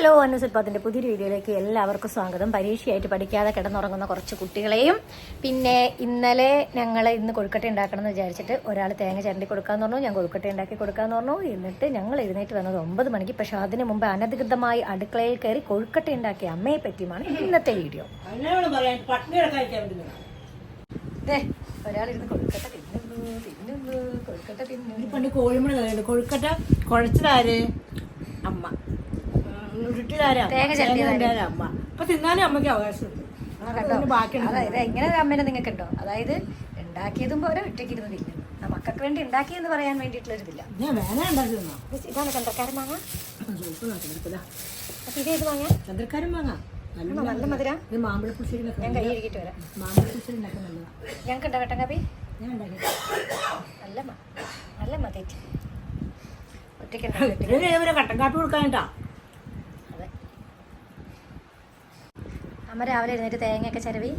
Hello അനുസുൽപാത്തിന്റെ പുതിയൊരു വീഡിയോയിലേക്ക് എല്ലാവർക്കും സ്വാഗതം. പരീക്ഷയായിട്ട് പഠിക്കാതെ കിടന്നുറങ്ങുന്ന കുറച്ച് കുട്ടികളെയും പിന്നെ ഇന്നലെ ഞങ്ങൾ ഇന്ന് കൊഴുക്കട്ട ഉണ്ടാക്കണം എന്ന് വിചാരിച്ചിട്ട് ഒരാൾ തേങ്ങ ചരണ്ടി കൊടുക്കാന്ന് പറഞ്ഞു ഞാൻ കൊഴുക്കട്ട ഉണ്ടാക്കി കൊടുക്കാന്ന് പറഞ്ഞു. എന്നിട്ട് ഞങ്ങൾ എഴുന്നേറ്റ് വന്നത് ഒമ്പത് മണിക്ക്. പക്ഷെ അതിന് മുമ്പ് അനധികൃതമായി അടുക്കളയിൽ കയറി കൊഴുക്കട്ട ഉണ്ടാക്കിയ അമ്മയെ പറ്റിയുമാണ് ഇന്നത്തെ വീഡിയോ. ഒരാളിരുന്ന് കൊഴുക്കട്ട തിന്നുന്നു തിന്നുന്നു കൊഴുക്കട്ട തിന്നുന്നു. പണ്ട് കോഴിമണി കൊഴുക്കട്ട കുഴച്ചതാര് അമ്മ. ഉരുട്ടിയതാരാ തേങ്ങ അമ്മ. അപ്പൊ അമ്മയ്ക്ക് എങ്ങനെ ഒരു അമ്മേനെ നിങ്ങൾക്ക് ഉണ്ടോ അതായത് ഉണ്ടാക്കിയതും പോലെ ഒറ്റയ്ക്കിരുന്ന് തിന്നും ആ മക്കൾക്ക് വേണ്ടി ഉണ്ടാക്കിയെന്ന് പറയാൻ വേണ്ടിയിട്ടുള്ള ഒരു ഇതില്ല. ഞാൻ വേന ഉണ്ടാക്കി തിന്നോ ഇത് ഇതാണ് ചന്ദ്രക്കാരൻ മാങ്ങ. അപ്പൊ ഇത് ഏത്? നല്ല മധുര? ഞാൻ കൈ വരാം. ഞങ്ങൾക്ക് ഉണ്ടോ വെട്ടൻ കാപ്പി? നല്ല നല്ല മതേറ്റ് ഒറ്റയ്ക്ക് കട്ടൻ കാപ്പി അതെ അമ്മ രാവിലെ എഴുന്നേറ്റ് തേങ്ങയൊക്കെ ചിരവി.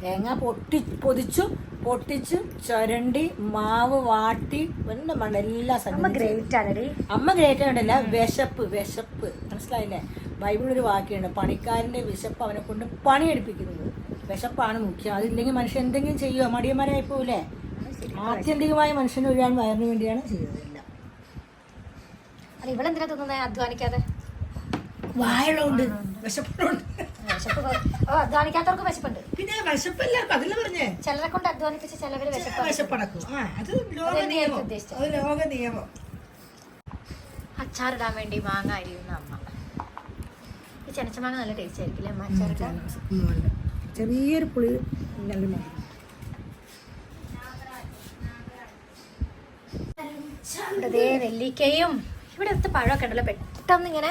തേങ്ങ പൊട്ടി പൊതിച്ചു പൊട്ടിച്ചു ചുരണ്ടി മാവ് വാട്ടി എന്നെ മണ്ണ എല്ലാ അമ്മ ഗ്രേറ്റ് ആണടി. അമ്മ ഗ്രേറ്റ് ആണല്ല വിശപ്പ് വിശപ്പ്. മനസ്സിലായില്ലേ? ബൈബിളിൽ ഒരു വാക്കിയുണ്ട് പണിക്കാരന്റെ വിശപ്പ് അവനെ കൊണ്ട് പണിയെടുപ്പിക്കുന്നത്. വിശപ്പാണ് മുഖ്യം. അതില്ലെങ്കിൽ മനുഷ്യൻ എന്തെങ്കിലും ചെയ്യുമോ മടിയന്മാരായി പോവില്ലേ ആത്യന്തികമായ മനുഷ്യന് ഒരാൾ വയറിന് വേണ്ടിയാണ് ചെയ്യുന്നത് അല്ല ഇവളെന്തിനാ തിന്നുന്നത് അധ്വാനിക്കാതെ. വായുള്ളതുകൊണ്ട് വിശപ്പുണ്ട്. വിശപ്പ് അധ്വാനിക്കാത്തവർക്ക് വിശപ്പുണ്ട്. പിന്നെ വിശപ്പല്ല അതില്ല പറഞ്ഞേ? ചിലരെ കൊണ്ട് അധ്വാനിപ്പിച്ച് ചിലവര് വിശപ്പ് വിശപ്പടക്കും. ആ അത് ലോക നിയമം. അത് ലോക നിയമം. അച്ചാറിടാൻ വേണ്ടി മാങ്ങ അരിയുന്ന അമ്മ. ഈ ചെനച്ച മാങ്ങ നല്ല ടേസ്റ്റ് ആയിരിക്കില്ലേ അമ്മ? അച്ചാറിട്ടാൻ ഉണ്ട്. ചെറിയൊരു പുളി നല്ല ഇവിടെ നെല്ലിക്കയും. ഇവിടെ അടുത്ത് പഴമൊക്കെ ഉണ്ടല്ലോ. പെട്ടെന്ന് ഇങ്ങനെ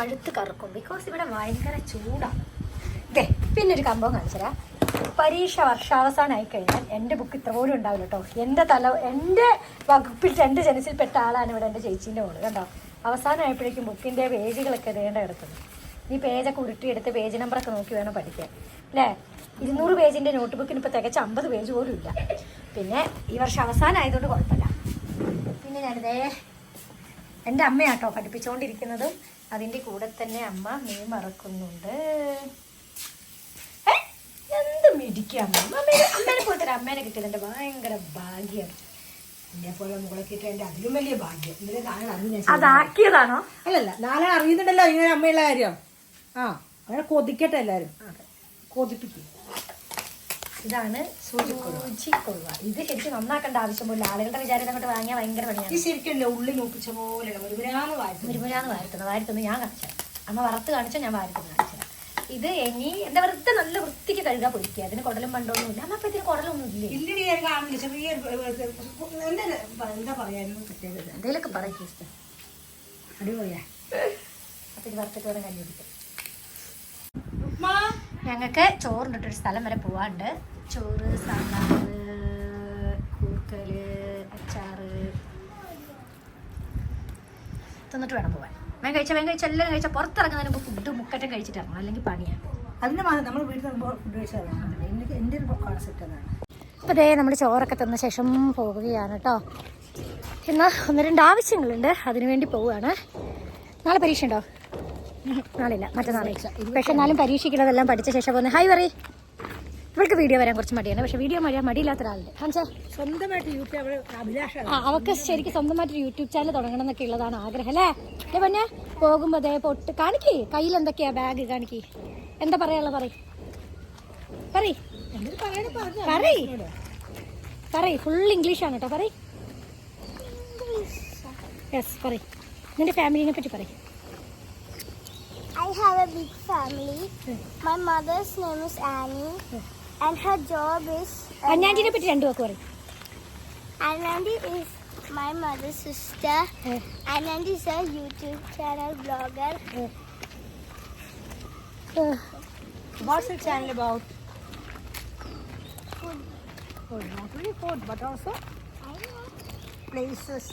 പഴുത്ത് കറുക്കും. ബിക്കോസ് ഇവിടെ ഭയങ്കര ചൂടാണ് ദേ പിന്നെ ഒരു കമ്പം കാണിച്ചുതരാം. പരീക്ഷ വർഷാവസാനമായി കഴിഞ്ഞാൽ എന്റെ ബുക്ക് ഇത്ര പോലും ഉണ്ടാവില്ല കേട്ടോ എന്റെ തല എന്റെ വകുപ്പിൽ രണ്ട് ജനസിൽപ്പെട്ട ആളാണ് ഇവിടെ എന്റെ ചേച്ചീന്റെ മോൾ. കണ്ടോ? അവസാനമായപ്പോഴേക്കും ബുക്കിന്റെ പേജുകളൊക്കെ വേണ്ട കിടക്കുന്നു. ഈ പേജൊക്കെ ഉരുട്ടിയെടുത്ത് പേജ് നമ്പറൊക്കെ നോക്കി വേണം പഠിക്കാൻ. അല്ലേ? ഇരുന്നൂറ് പേജിന്റെ നോട്ട് ബുക്കിന് ഇപ്പോൾ തികച്ച അമ്പത് പേജ് പോലും ഇല്ല. പിന്നെ ഈ വർഷം അവസാനമായതുകൊണ്ട് കുഴപ്പമില്ല. പിന്നെ ഞാനിതേ എന്റെ അമ്മയാട്ടോ പഠിപ്പിച്ചുകൊണ്ടിരിക്കുന്നതും അതിന്റെ കൂടെ തന്നെ അമ്മ മീൻ മറക്കുന്നുണ്ട്? എന്ത് മിടിക്കുക അമ്മ. അമ്മേനെ അമ്മേനെ പോലത്തെ ഒരു അമ്മേനെ കിട്ടിയത് എന്റെ ഭയങ്കര ഭാഗ്യം. എന്നെ പോലെ മുകളെ കിട്ടിയ എന്റെ അതിലും വലിയ ഭാഗ്യം. ഇതിനെ നാളെ അറിഞ്ഞ അതാക്കിയതാണോ? അല്ലല്ല നാളെ അറിയുന്നുണ്ടല്ലോ ഇങ്ങനെ അമ്മയുള്ള കാര്യം. ആ അങ്ങനെ കൊതിക്കട്ടെ എല്ലാവരും കൊതിപ്പിക്കും. ഇതാണ് സൂചിക്കൊഴുവ കൊഴുവ ഇത് ശരിക്കും നന്നാക്കേണ്ട ആവശ്യമുള്ള പോലും ആളുകളുടെ വിചാരം അങ്ങോട്ട് വാങ്ങിയാൽ ഭയങ്കര പണിയാണ്. ശരിക്കും ഉള്ളി മൂപ്പിച്ച പോലെ മുരുമുരാന്ന് വാരത്തുന്നത് വാരത്തുന്നത് ഞാൻ കാണിച്ചു അമ്മ വറുത്ത് കാണിച്ചാൽ ഞാൻ വാരത്തുന്നത് കാണിച്ചു ഇത് ഇനി എന്താ വൃത്തി നല്ല വൃത്തിക്ക് കഴുകാൻ പൊരിക്കുക. അതിന് കുടലും പണ്ടൊന്നും ഇല്ല. അമ്മ അപ്പൊ ഇതിന് കുടലൊന്നും ഇല്ല? കാണില്ല. ചെറിയൊരു എന്താ പറയും അടിപൊളിയാ. അപ്പൊ ഇത് വറുത്തിട്ട് വേണം കഞ്ഞി കുടിക്കും ഉപ്മാ? ഞങ്ങൾക്ക് ചോറിനിട്ടൊരു സ്ഥലം വരെ പോവാണ്ട് ചോറ് സാമ്പാർ കൂക്കൽ അച്ചാറ്. തിന്നിട്ട് വേണം പോവാൻ. വേഗം കഴിച്ചാൽ വേഗം കഴിച്ചാൽ എല്ലാം കഴിച്ചാൽ പുറത്തിറങ്ങുന്നതിന് മുമ്പ് ഫുഡ് മുക്കറ്റം കഴിച്ചിട്ട് ഇറങ്ങണം അല്ലെങ്കിൽ പണിയാണ് അതിന് മാത്രം നമ്മൾ വീട്ടിൽ നിന്ന് ഫുഡ് കഴിച്ചാൽ എനിക്ക് എന്റെ ഒരു കോൺസെപ്റ്റ് അതാണ്. അപ്പോൾ ദേ നമ്മൾ ചോറൊക്കെ തന്ന ശേഷം പോവുകയാണ് കേട്ടോ എന്നാൽ ഒന്ന് രണ്ട് ആവശ്യങ്ങളുണ്ട്. അതിനുവേണ്ടി പോവുകയാണ്. നാളെ പരീക്ഷ ഉണ്ടോ? നാളില്ല മറ്റന്നാളെ. പക്ഷെ എന്നാലും പരീക്ഷിക്കുന്നതെല്ലാം പഠിച്ച ശേഷം പോകുന്നത് ഹായ് പറയും ഇവൾക്ക് വീഡിയോ വരാൻ കുറച്ച് മടിയാണ്. പക്ഷെ വീഡിയോ വരാൻ മടിയില്ലാത്ത ഒരാളുണ്ട്. അവക്ക് സ്വന്തമായിട്ട് യൂട്യൂബ് അവൾക്ക് ശരിക്കും സ്വന്തമായിട്ട് യൂട്യൂബ് ചാനൽ തുടങ്ങണം എന്നൊക്കെ ഉള്ളതാണ് ആഗ്രഹം അല്ലേ? അല്ലേ പിന്നെ പോകുമ്പോൾ അതേ പൊട്ട് കാണിക്കേ കയ്യിൽ എന്തൊക്കെയാ ബാഗ് കാണിക്കേ. എന്താ പറയാനുള്ള പറയും. പറയ്. പറയ്. പറയ് ഫുൾ ഇംഗ്ലീഷ് ആണ് കേട്ടോ പറയ്. യെസ് പറയ്. നിന്റെ ഫാമിലിനെ പറ്റി പറയ്. I have a big family. My mother's name is Annie, and her job is. അഞ്ഞാഞ്ചിനെ പറ്റി രണ്ടു വാക്ക് പറയും Anandi is my mother's sister. Anandi is a YouTube channel blogger. What's your channel about? Food. Food, not only food, but also I know. places,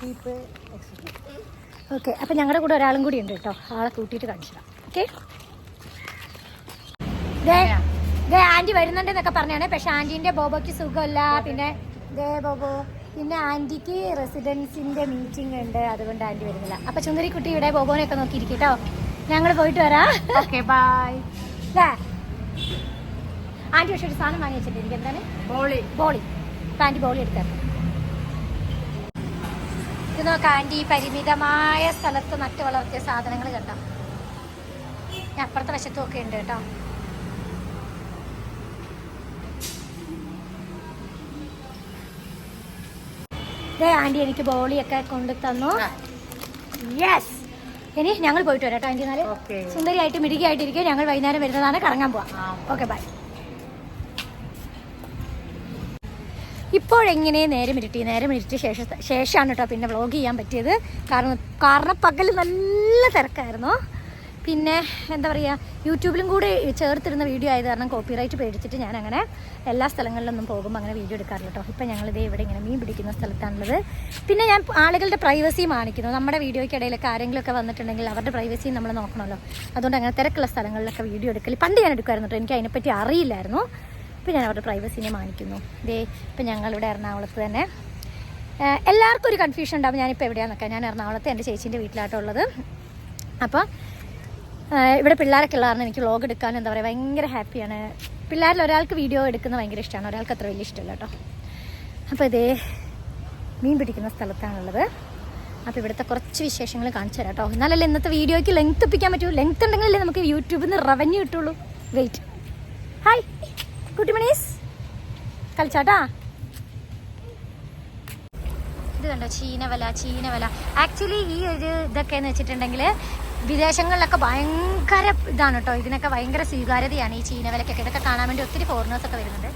people, etc. Okay അപ്പം ഞങ്ങളുടെ കൂടെ ഒരാളും കൂടി ഉണ്ട് കേട്ടോ. ആളെ കൂട്ടിയിട്ട് കാണിച്ചിടാം ഓക്കെ? ദേ ആന്റി വരുന്നുണ്ടെന്നൊക്കെ പറഞ്ഞാണ്. പക്ഷെ ആന്റീന്റെ ബോബോയ്ക്ക് സുഖമല്ല. പിന്നെ ദേ ബോബോ പിന്നെ ആന്റിക്ക് റെസിഡൻസിന്റെ മീറ്റിംഗ് ഉണ്ട്. അതുകൊണ്ട് ആന്റി വരുന്നില്ല. അപ്പൊ ചുന്ദരിക്കുട്ടി ഇവിടെ ബോബോനെയൊക്കെ നോക്കിയിരിക്കും കേട്ടോ. ഞങ്ങൾ പോയിട്ട് വരാം. ഓക്കെ ബൈ ആന്റി ആന്റി പക്ഷെ ഒരു സാധനം വാങ്ങി വെച്ചിട്ടുണ്ട്. എനിക്ക് എന്താണ് ബോളി. ബോളി. അപ്പൊ ആന്റി ബോളി എടുത്തരണം ഇത് നോക്കാം ആന്റി പരിമിതമായ സ്ഥലത്ത് നട്ട് വളർത്തിയ സാധനങ്ങൾ കേട്ടോ. ഞാൻ അപ്പുറത്തെ വശത്തും ഒക്കെ ഉണ്ട് കേട്ടോ. അതെ ആന്റി എനിക്ക് ബോളിയൊക്കെ കൊണ്ട് തന്നു. യെസ് ഇനി ഞങ്ങൾ പോയിട്ട് വരാം കേട്ടോ എന്നാൽ ഓക്കെ. സുന്ദരിയായിട്ട് മിടുകിയായിട്ടിരിക്കുക ഞങ്ങൾ വൈകുന്നേരം വരുന്നതാണ് കറങ്ങാൻ പോവാം. ഓക്കെ ബൈ ഇപ്പോഴെങ്ങനെ നേരം ഇരുട്ടി? നേരം ഇരുട്ടിയ ശേഷം ശേഷമാണ് കേട്ടോ പിന്നെ വ്ളോഗ് ചെയ്യാൻ പറ്റിയത്. കാരണം കാരണം പകൽ നല്ല തിരക്കായിരുന്നു. പിന്നെ എന്താ പറയുക യൂട്യൂബിലും കൂടെ ചേർത്തിരുന്ന വീഡിയോ ആയത് കാരണം കോപ്പിറൈറ്റ് പേടിച്ചിട്ട് ഞാൻ അങ്ങനെ എല്ലാ സ്ഥലങ്ങളിലൊന്നും പോകുമ്പോൾ അങ്ങനെ വീഡിയോ എടുക്കാറില്ല കേട്ടോ ഇപ്പം ഞങ്ങളിതേ ഇവിടെ ഇങ്ങനെ മീൻ പിടിക്കുന്ന സ്ഥലത്താണുള്ളത്. പിന്നെ ഞാൻ ആളുകളുടെ പ്രൈവസി മാനിക്കുന്നു. നമ്മുടെ വീഡിയോയ്ക്കിടയിലൊക്കെ ആരെങ്കിലുമൊക്കെ വന്നിട്ടുണ്ടെങ്കിൽ അവരുടെ പ്രൈവസി നമ്മൾ നോക്കണമല്ലോ. അതുകൊണ്ട് അങ്ങനെ തിരക്കുള്ള സ്ഥലങ്ങളിലൊക്കെ വീഡിയോ എടുക്കൽ പണ്ട് ഞാൻ എടുക്കുമായിരുന്നു കേട്ടോ എനിക്ക് അതിനെപ്പറ്റി അറിയില്ലായിരുന്നു. ഇപ്പം ഞാൻ അവരുടെ പ്രൈവസിനെ മാനിക്കുന്നു. ദേ ഇപ്പം ഞങ്ങളിവിടെ എറണാകുളത്ത് തന്നെ. എല്ലാവർക്കും ഒരു കൺഫ്യൂഷൻ ഉണ്ടാവും. ഞാനിപ്പോൾ എവിടെയാണെന്നൊക്കെ ഞാൻ എറണാകുളത്ത് എന്റെ ചേച്ചീന്റെ വീട്ടിലായിട്ടുള്ളത് അപ്പോൾ ഇവിടെ പിള്ളേരൊക്കെ ഉള്ള കാരണം എനിക്ക് വ്ളോഗ് എടുക്കാൻ എന്താ പറയുക ഭയങ്കര ഹാപ്പിയാണ് പിള്ളേരിൽ ഒരാൾക്ക് വീഡിയോ എടുക്കുന്നത് ഭയങ്കര ഇഷ്ടമാണ്. ഒരാൾക്ക് അത്ര വലിയ ഇഷ്ടമല്ല കേട്ടോ. അപ്പോൾ ഇതേ മീൻ പിടിക്കുന്ന സ്ഥലത്താണുള്ളത്. അപ്പോൾ ഇവിടുത്തെ കുറച്ച് വിശേഷങ്ങൾ കാണിച്ചു തരാം കേട്ടോ. എന്നാലല്ലേ ഇന്നത്തെ വീഡിയോയ്ക്ക് ലെങ്ത് ഒപ്പിക്കാൻ പറ്റുമോ ലെങ്ത് ഉണ്ടെങ്കിലല്ലേ നമുക്ക് യൂട്യൂബിൽ നിന്ന് റവന്യൂ കിട്ടുള്ളൂ. വെയിറ്റ് ഹായ് കുട്ടിമണീസ് കളിച്ചാട്ടാ. ഇത് കണ്ടോ ചീനവല ചീനവല. ആക്ച്വലി ഈ ഒരു ഇതൊക്കെ എന്ന് വെച്ചിട്ടുണ്ടെങ്കിൽ വിദേശങ്ങളിലൊക്കെ ഭയങ്കര ഇതാണ് കേട്ടോ. ഇതിനൊക്കെ ഭയങ്കര സ്വീകാര്യതയാണ് ഈ ചീനവലക്കൊക്കെ. ഇതൊക്കെ കാണാൻ വേണ്ടി ഒത്തിരി ഫോറിനേഴ്സ് ഒക്കെ വരുന്നുണ്ട്.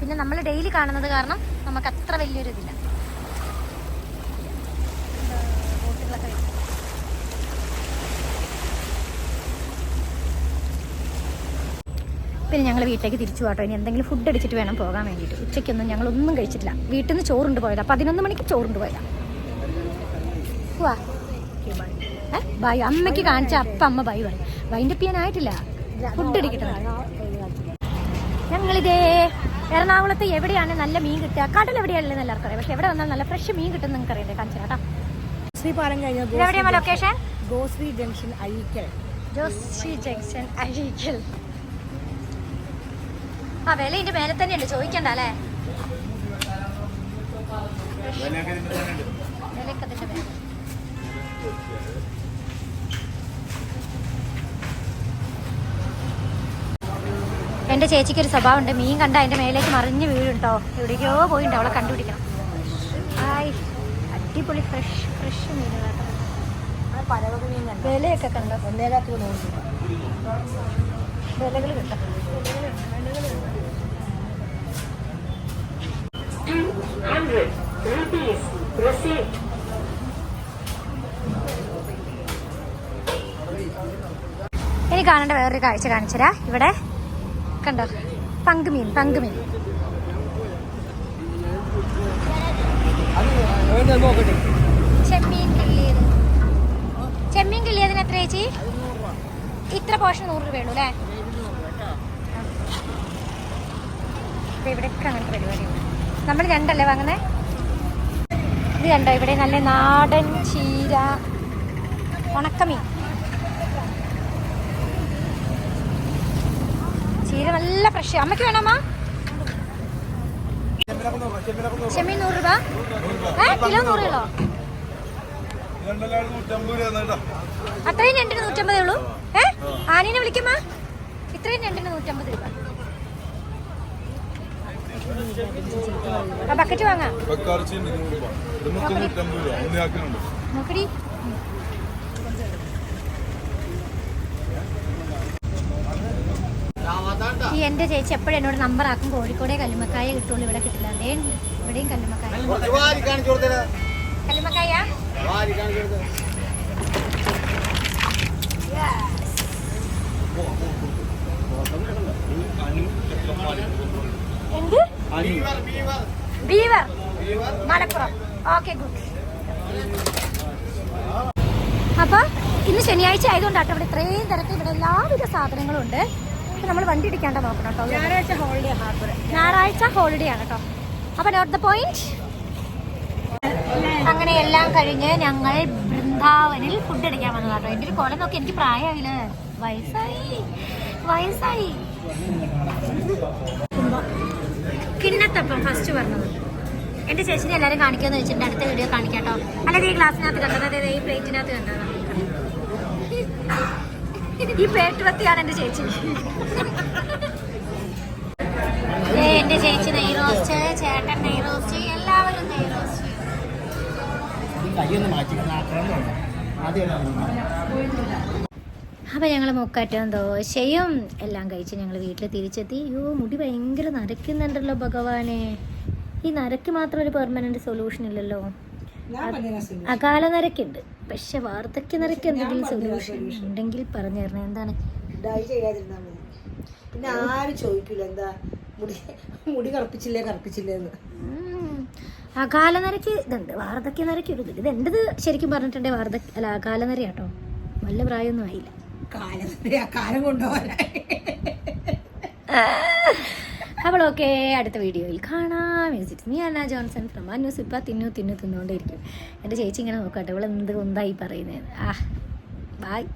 പിന്നെ നമ്മൾ ഡെയിലി കാണുന്നത് കാരണം നമുക്ക് അത്ര വലിയൊരു ഇതില്ല പിന്നെ ഞങ്ങൾ വീട്ടിലേക്ക് തിരിച്ചു പോകട്ടോ. ഇനി എന്തെങ്കിലും ഫുഡ് അടിച്ചിട്ട് വേണം പോകാൻ വേണ്ടിയിട്ട്. ഉച്ചയ്ക്കൊന്നും ഞങ്ങളൊന്നും കഴിച്ചിട്ടില്ല. വീട്ടിൽ നിന്ന് ചോറുണ്ട് പോയതാ. പതിനൊന്ന് മണിക്ക് ചോറുണ്ട് പോയതാ. വാ ബായ് അമ്മയ്ക്ക് കാണിച്ച അപ്പ അമ്മ ബൈ പറയും. ബൈന്റെ പിയാനായിട്ടില്ല ഫുഡ് അടിക്കട്ടെ. ഞങ്ങളിതേ എറണാകുളത്ത് എവിടെയാണ് നല്ല മീൻ കിട്ടുക? കടൽ എവിടെയാണല്ലോ നല്ല അറിയാം. പക്ഷെ എവിടെ വന്നാൽ നല്ല ഫ്രഷ് മീൻ കിട്ടും നിങ്ങൾക്ക് അറിയണ്ടേ കാണിച്ചു കേട്ടോ. ശ്രീ പാലം കഴിഞ്ഞ location Goshree junction Azhikkal. Joshi junction Azhikkal. ആ വില ഇതിന്റെ മേലെ തന്നെയുണ്ട് ചോദിക്കണ്ട അല്ലേ? വിലയൊക്കെ അതിന്റെ മേലെ. എന്റെ ചേച്ചിക്ക് ഒരു സ്വഭാവം ഉണ്ട് മീൻ കണ്ട അതിന്റെ മേലേക്ക് മറിഞ്ഞ് വീഴുണ്ടോ എവിടേക്കോ പോയിണ്ടോ. അവളെ കണ്ടുപിടിക്കണം. ഹായ്. അടിപൊളി ഫ്രഷ് ഫ്രഷ് മീനുകളാട്ടോ വിലയൊക്കെ കണ്ടോ? വിലകൾ കിട്ടും ഇനി കാണേണ്ട വേറൊരു കാഴ്ച കാണിച്ചുതരാ. ഇവിടെ കണ്ടോ? പങ്കുമീൻ പങ്കുമീൻ. ചെമ്മീൻ കിള്ളിയത്. ചെമ്മീൻ കിള്ളിയതിന് എത്ര ചേച്ചി? ഇത്ര പോഷൻ നൂറ് രൂപയുള്ളൂ അല്ലേ? ഇവിടെ ഇവിടെയൊക്കെ അങ്ങനത്തെ പരിപാടിയുണ്ട് നമ്മൾ രണ്ടല്ലേ വാങ്ങുന്നേ? ഇത് കണ്ടോ ഇവിടെ നല്ല നാടൻ ചീര. ഉണക്കമീൻ. ചീര നല്ല ഫ്രഷ് അമ്മയ്ക്ക് വേണമ്മ ചെമ്മീൻ നൂറ് രൂപ. ഏ കിലോ നൂറ് കിലോ അത്രയും രണ്ടിന് നൂറ്റമ്പതേ ഉള്ളൂ. ഏ ആനീനെ വിളിക്കുമ്പോ ഇത്രയും രണ്ടിന് നൂറ്റമ്പത് രൂപ. ആ ബക്കറ്റ് വാങ്ങാം? നോക്കടി. ഈ എന്റെ ചേച്ചി എപ്പോഴും എന്നോട് നമ്പർ ആക്കും. കോഴിക്കോടെ കല്ലുമക്കായ കിട്ടുള്ളൂ. ഇവിടെ കിട്ടില്ല. അതേ ഇവിടെയും കല്ലുമക്കായ കല്ലുമക്കായ ബീവർ മലപ്പുറം. ഓക്കെ ഗുഡ് അപ്പൊ ഇന്ന് ശനിയാഴ്ച ആയതുകൊണ്ടാട്ടോ ഇവിടെ ഇത്രയും തിരക്ക് ഇവിടെ എല്ലാവിധ സാധനങ്ങളും ഉണ്ട്. അപ്പൊ നമ്മൾ വണ്ടി ഇടിക്കാണ്ട നോക്കണം കേട്ടോ ഞായറാഴ്ച ഹോളിഡേ ഹാർബർ. ഞായറാഴ്ച ഹോളിഡേ ആണ് കേട്ടോ. അപ്പൊ നോട്ട് ദ പോയിന്റ് അങ്ങനെ എല്ലാം കഴിഞ്ഞ് ഞങ്ങൾ വൃന്ദാവനിൽ ഫുഡ് അടിക്കാൻ വന്നതാട്ടോ എന്റെ ഒരു കോലം നോക്കി എനിക്ക് പ്രായമായില്ല? വയസ്സായി. വയസ്സായി. കിണ്ണത്തപ്പം ഫസ്റ്റ് പറഞ്ഞത് എന്റെ ചേച്ചിനെ എല്ലാവരും കാണിക്കാന്ന് വെച്ചിട്ടുണ്ട് അടുത്ത വീഡിയോ കാണിക്കാട്ടോ. അല്ലാതെ ഈ ഗ്ലാസ്സിനകത്ത് കണ്ടത് അതായത് ഈ പ്ലേറ്റിനകത്ത് കണ്ടത്. ഈ പേട്ടുവത്തിയാണ് എന്റെ ചേച്ചി. എന്റെ ചേച്ചി നെയ് റോസ്റ്റ് ചേട്ടൻ നെയ് റോസ്റ്റ് എല്ലാവരും നെയ് റോസ്റ്റ്. കൈയൊന്ന് മാറ്റി ആക്രമണം ആദ്യം അപ്പം ഞങ്ങൾ മുക്കാറ്റം ദോശയും എല്ലാം കഴിച്ച് ഞങ്ങൾ വീട്ടിൽ തിരിച്ചെത്തി. അയ്യോ മുടി ഭയങ്കര നരയ്ക്കുന്നുണ്ടല്ലോ ഭഗവാനെ. ഈ നരയ്ക്ക് മാത്രം ഒരു പെർമനന്റ് സൊല്യൂഷൻ ഇല്ലല്ലോ. അകാല നരക്കുണ്ട്. പക്ഷെ വാർദ്ധക്യ നരക്ക് എന്തെങ്കിലും സൊല്യൂഷൻ ഉണ്ടെങ്കിൽ പറഞ്ഞു തരണം എന്താണ്? ഡൈ ചെയ്യാതിരുന്നാൽ മതി. പിന്നെ ആരും ചോദിക്കില്ല എന്താ മുടി മുടി കറുപ്പിച്ചില്ലേ കറുപ്പിച്ചില്ലേ എന്ന്. അകാല നരക്ക് ഇതുണ്ട്. വാർദ്ധക്യ നരക്ക് ഒരു ഇത്. എന്റെത് ശരിക്കും പറഞ്ഞിട്ടുണ്ടെങ്കിൽ വാർദ്ധക്യ അല്ല അകാല നര കേട്ടോ വല്ല പ്രായമൊന്നും ആയില്ല. കാലം. കാലം കൊണ്ടുപോകാനായി. അപ്പോൾ ഓക്കെ അടുത്ത വീഡിയോയിൽ കാണാം. മ്യൂസിറ്റ് me Anna Johnson from news ഇപ്പം തിന്നു തിന്നു തിന്നുകൊണ്ടേയിരിക്കും. എന്റെ ചേച്ചി ഇങ്ങനെ നോക്കട്ടെ. എന്ത് കൊന്തായി പറയുന്നത് ആ ബായ്